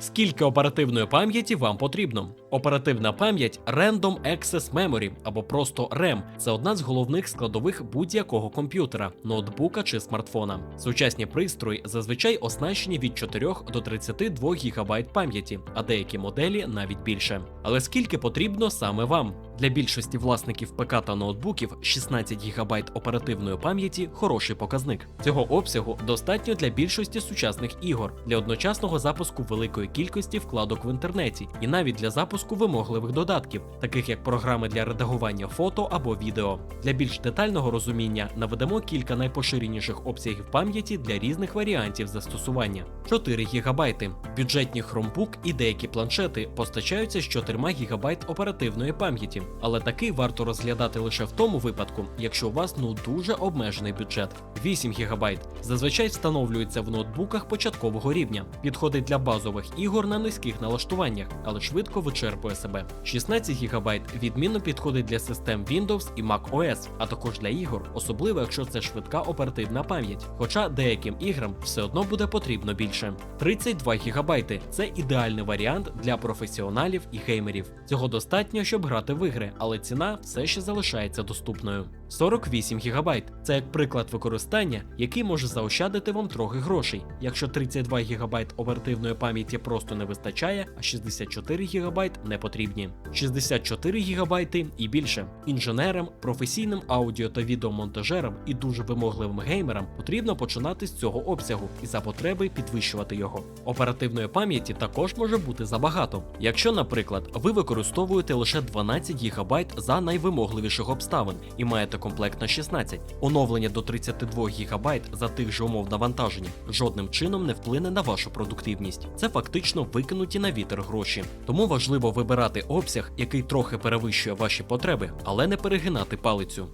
Скільки оперативної пам'яті вам потрібно? Оперативна пам'ять Random Access Memory або просто RAM – це одна з головних складових будь-якого комп'ютера, ноутбука чи смартфона. Сучасні пристрої зазвичай оснащені від 4 до 32 ГБ пам'яті, а деякі моделі навіть більше. Але скільки потрібно саме вам? Для більшості власників ПК та ноутбуків 16 ГБ оперативної пам'яті хороший показник. Цього обсягу достатньо для більшості сучасних ігор, для одночасного запуску великої кількості вкладок в інтернеті і навіть для запуску вимогливих додатків, таких як програми для редагування фото або відео. Для більш детального розуміння наведемо кілька найпоширеніших обсягів пам'яті для різних варіантів застосування: 4 ГБ. Бюджетні Chromebook і деякі планшети постачаються з 4 ГБ оперативної пам'яті, але такий варто розглядати лише в тому випадку, якщо у вас ну дуже обмежений бюджет. 8 ГБ зазвичай встановлюється в ноутбуках початкового рівня, підходить для базових ігор на низьких налаштуваннях, але швидко вичерпує себе. 16 ГБ відмінно підходить для систем Windows і Mac OS, а також для ігор, особливо якщо це швидка оперативна пам'ять. Хоча деяким іграм все одно буде потрібно більше. 32 ГБ це ідеальний варіант для професіоналів і геймерів. Цього достатньо, щоб грати в ігри, але ціна все ще залишається доступною. 48 ГБ це як приклад використання, який може заощадити вам трохи грошей. Якщо 32 ГБ оперативної пам'яті просто не вистачає, а 64 ГБ не потрібні. 64 ГБ і більше. Інженерам, професійним аудіо та відеомонтажерам і дуже вимогливим геймерам потрібно починати з цього обсягу і за потреби підвищувати його. Оперативної пам'яті також може бути забагато. Якщо, наприклад, ви використовуєте лише 12 ГБ за найвимогливіших обставин і маєте комплект на 16, оновлення до 32 ГБ за тих же умов навантаження жодним чином не вплине на вашу продуктивність. Це фактично викинуті на вітер гроші. Тому важливо вибирати обсяг, який трохи перевищує ваші потреби, але не перегинати палицю.